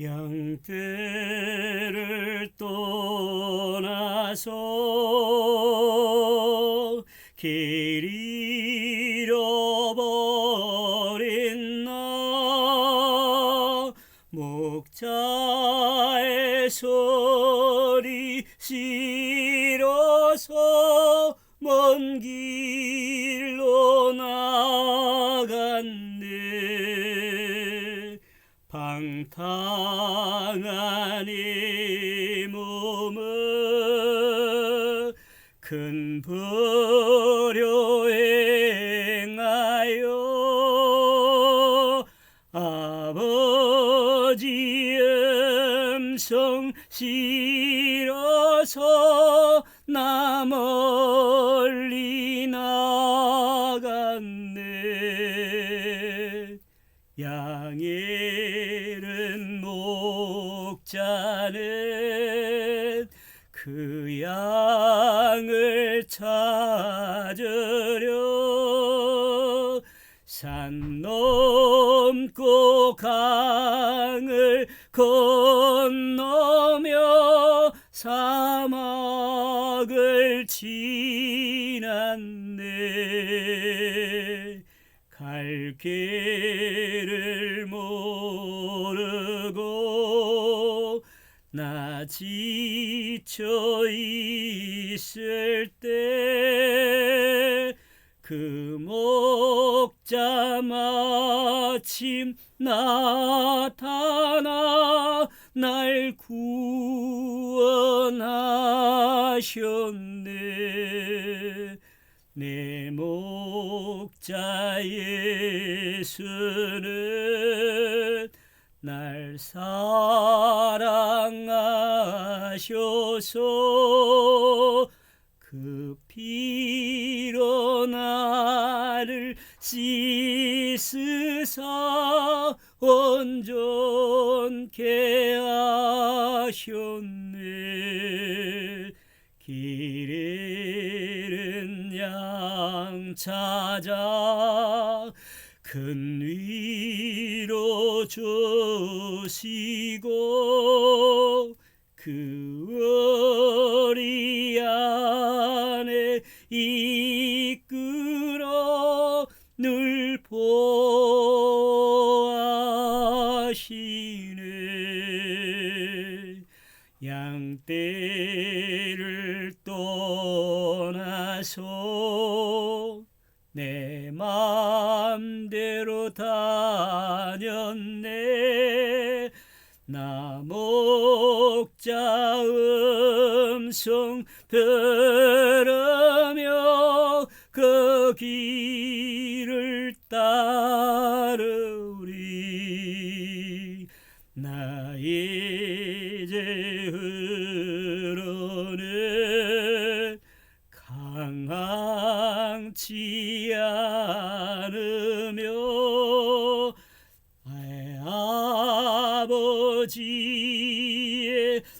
양떼를 떠나서 길 잃어버린 나 목자의 소리 싫어서 먼길 방탕한 이 몸은 큰 불효에 행하여 아버지 음성 싫어서 나 멀리 나갔네. 양일 그 양을 찾으려 산 넘고 강을 건너며 사막을 지났네. 갈 길을 나 지쳐 있을 때 그 목자 마침 나타나 날 구원하셨네. 내 목자 예수는 날 사랑 하셔서. 그 피로 나를 씻으사 온전케 하셨네. 길 잃은 양 찾아 큰 위로 주시고 그 어리 안에 이끌어 늘 보아시네. 양떼를 떠나서 내 맘대로 다녔네 나 목자 음성 들으며 그 길을 따르리. 나 이제 흐르는 강항치 않으며 아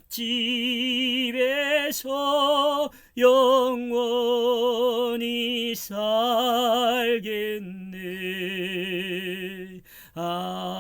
집에서 영원히 살겠네. 아멘.